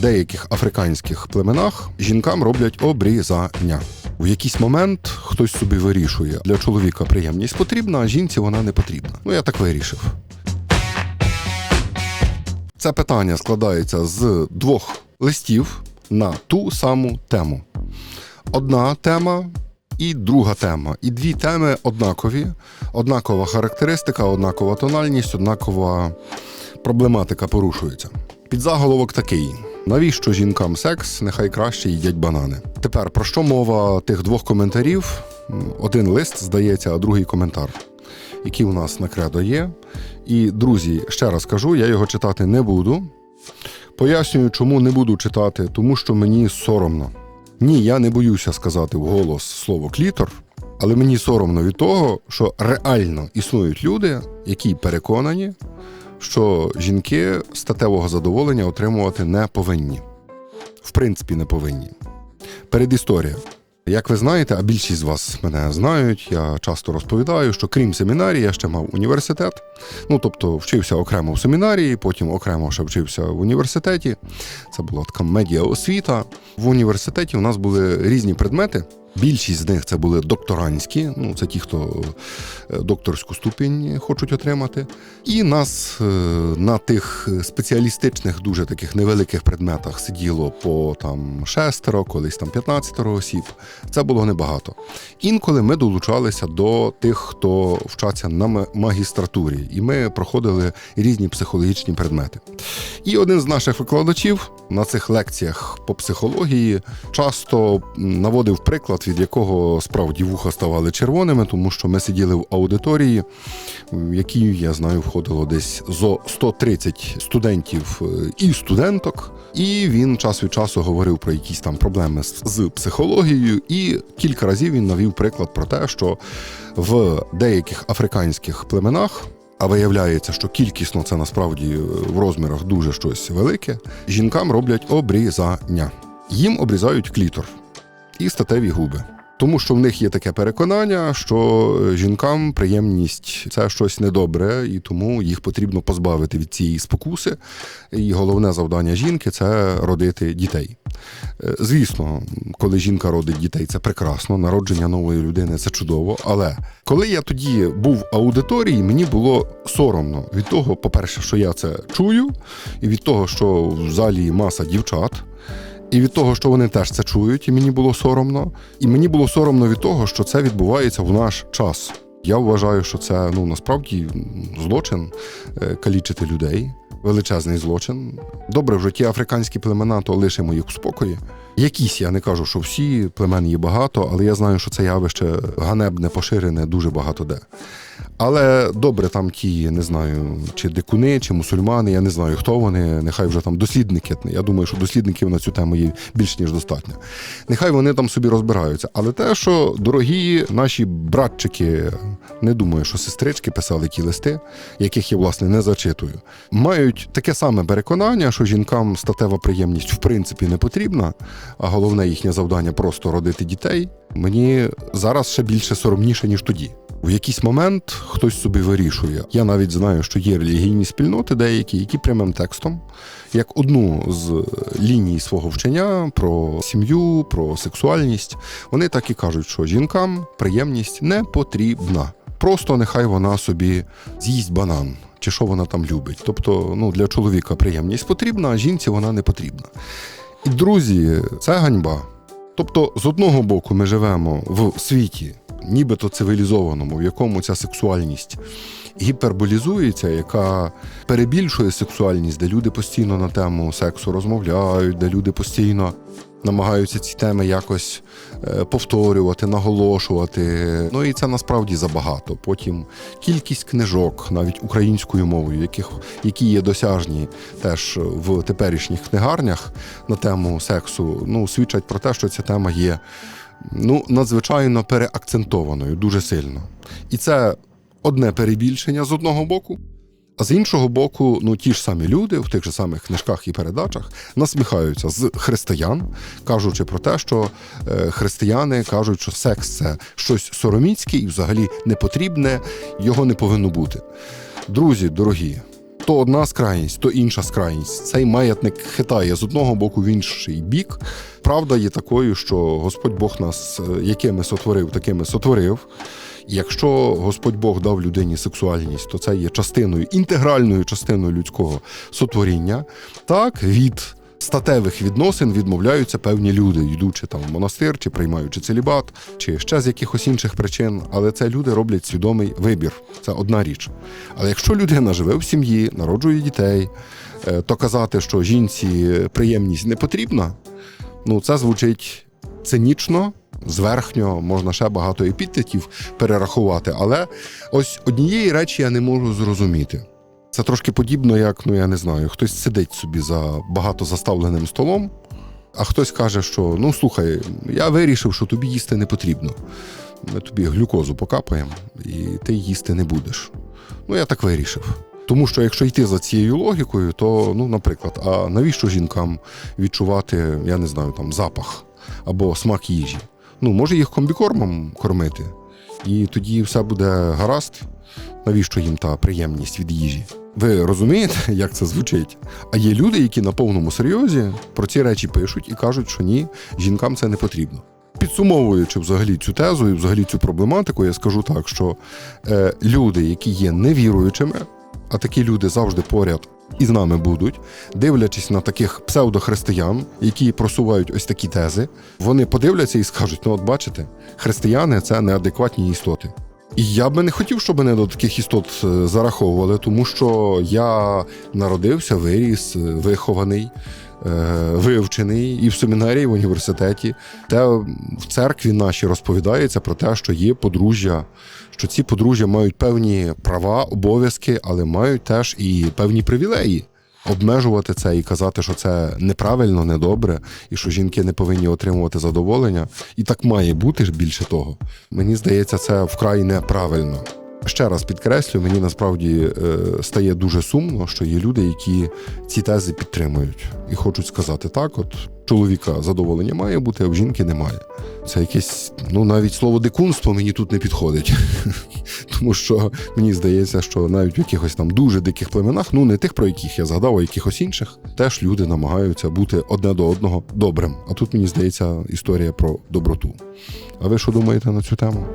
деяких африканських племенах жінкам роблять обрізання. В якийсь момент хтось собі вирішує, для чоловіка приємність потрібна, а жінці вона не потрібна. Ну я так вирішив. Це питання складається з двох листів на ту саму тему. Одна тема і друга тема. І дві теми однакові, однакова характеристика, однакова тональність, однакова проблематика порушується. Підзаголовок такий: навіщо жінкам секс? Нехай краще їдять банани. Тепер про що мова тих двох коментарів? Один лист здається, а другий коментар, який у нас на кредо є. І друзі, ще раз кажу, я його читати не буду. Пояснюю, чому не буду читати, тому що мені соромно. Ні, я не боюся сказати вголос слово клітор, але мені соромно від того, що реально існують люди, які переконані, що жінки статевого задоволення отримувати не повинні. В принципі, не повинні. Передісторія. Як ви знаєте, а більшість з вас мене знають, я часто розповідаю, що крім семінарії, я ще мав університет. Ну, тобто вчився окремо в семінарії, потім окремо ще вчився в університеті. Це була така медіаосвіта. В університеті у нас були різні предмети. Більшість з них це були докторантські, ну це ті, хто е, докторську ступінь хочуть отримати. І нас е, на тих спеціалістичних, дуже таких невеликих предметах сиділо по там шестеро, колись там 15 осіб. Це було небагато. Інколи ми долучалися до тих, хто вчаться на магістратурі, і ми проходили різні психологічні предмети. І один з наших викладачів на цих лекціях по психології часто наводив приклад, від якого справді вуха ставали червоними, тому що ми сиділи в аудиторії, в якій, я знаю, входило десь зо 130 студентів е, і студенток. І він час від часу говорив про якісь там проблеми з, психологією, і кілька разів він навів приклад про те, що в деяких африканських племенах. А виявляється, що кількісно це насправді е, в розмірах дуже щось велике. Жінкам роблять обрізання. Їм обрізають клітор і статеві губи. Тому що в них є таке переконання, що е, жінкам приємність це щось недобре, і тому їх потрібно позбавити від цієї спокуси. І головне завдання жінки це родити дітей. Е, Звісно, коли жінка родить дітей, це прекрасно. Народження нової людини це чудово. Але коли я тоді був в аудиторії, мені було соромно від того, по-перше, що я це чую, і від того, що в залі маса дівчат. І від того, що вони теж це чують, і мені було соромно. І мені було соромно від того, що це відбувається в наш час. Я вважаю, що це ну насправді злочин е, калічити людей, величезний злочин. Добре, вже ті африканські племена, то лишимо їх у спокої. Якісь я не кажу, що всі племен є багато, але я знаю, що це явище ганебне, поширене дуже багато де. Але добре, там ті, не знаю, чи дикуни, чи мусульмани, я не знаю, хто вони, нехай вже там дослідники. Я думаю, що дослідників на цю тему є більш ніж достатньо. Нехай вони там собі розбираються. Але те, що дорогі наші братчики, не думаю, що сестрички писали ті листи, яких я власне не зачитую, мають таке саме переконання, що жінкам статева приємність в принципі не потрібна, а головне їхнє завдання просто родити дітей. Мені зараз ще більше соромніше, ніж тоді. В якийсь момент хтось собі вирішує. Я навіть знаю, що є релігійні спільноти деякі, які прямим текстом, як одну з ліній свого вчення про сім'ю, про сексуальність, вони так і кажуть, що жінкам приємність не потрібна. Просто нехай вона собі з'їсть банан. Чи що вона там любить. Тобто, ну для чоловіка приємність потрібна, а жінці вона не потрібна. І друзі, це ганьба. Тобто, з одного боку, ми живемо в світі, нібито цивілізованому, в якому ця сексуальність гіперболізується, яка перебільшує сексуальність, де люди постійно на тему сексу розмовляють, де люди постійно намагаються ці теми якось е, повторювати, наголошувати. Ну і це насправді забагато. Потім кількість книжок, навіть українською мовою, яких, які є досяжні теж в теперішніх книгарнях на тему сексу, ну свідчать про те, що ця тема є ну, надзвичайно переакцентованою дуже сильно. І це одне перебільшення з одного боку. А з іншого боку, ну ті ж самі люди в тих же самих книжках і передачах насміхаються з християн, кажучи про те, що е, християни кажуть, що секс це щось сороміцьке і взагалі не потрібне, його не повинно бути. Друзі, дорогі, то одна скрайність, то інша скрайність. Цей маятник хитає з одного боку в інший бік. Правда є такою, що Господь Бог нас е, якими сотворив, такими сотворив. Якщо Господь Бог дав людині сексуальність, то це є частиною, інтегральною частиною людського сотворіння. Так, від статевих відносин відмовляються певні люди, йдучи там в монастир, чи приймаючи целібат, чи ще з якихось інших причин. Але це люди роблять свідомий вибір. Це одна річ. Але якщо людина живе в сім'ї, народжує дітей, е, то казати, що жінці приємність не потрібна, ну це звучить цинічно. Зверхньо можна ще багато епітетів перерахувати, але ось однієї речі я не можу зрозуміти. Це трошки подібно, як ну я не знаю, хтось сидить собі за багато заставленим столом, а хтось каже, що ну слухай, я вирішив, що тобі їсти не потрібно. Ми тобі глюкозу покапаємо, і ти їсти не будеш. Ну я так вирішив. Тому що якщо йти за цією логікою, то, ну, наприклад, а навіщо жінкам відчувати, я не знаю, там запах або смак їжі? Ну, може їх комбікормом кормити, і тоді все буде гаразд. Навіщо їм та приємність від їжі? Ви розумієте, як це звучить? А є люди, які на повному серйозі про ці речі пишуть і кажуть, що ні, жінкам це не потрібно. Підсумовуючи взагалі цю тезу і взагалі цю проблематику, я скажу так, що е, люди, які є невіруючими, а такі люди завжди поряд і з нами будуть, дивлячись на таких псевдохристиян, які просувають ось такі тези, вони подивляться і скажуть: ну, от бачите, християни це неадекватні істоти. Я би не хотів, щоб мене до таких істот е, зараховували, тому що я народився, виріс, е, вихований, е, вивчений і в семінарії, в університеті. Те в церкві нашій розповідається про те, що є подружжя, що ці подружжя мають певні права, обов'язки, але мають теж і певні привілеї. Обмежувати це і казати, що це неправильно, недобре, і що жінки не повинні отримувати задоволення. І так має бути ж більше того. Мені здається, це вкрай неправильно. Ще раз підкреслю, мені насправді е, стає дуже сумно, що є люди, які ці тези підтримують і хочуть сказати так: от чоловіка задоволення має бути, а в жінки немає. Це якесь, ну навіть слово дикунство мені тут не підходить. Тому що мені здається, що навіть в якихось там дуже диких племенах, ну не тих, про яких я згадав, а якихось інших, теж люди намагаються бути одне до одного добрим. А тут мені здається історія про доброту. А ви що думаєте на цю тему?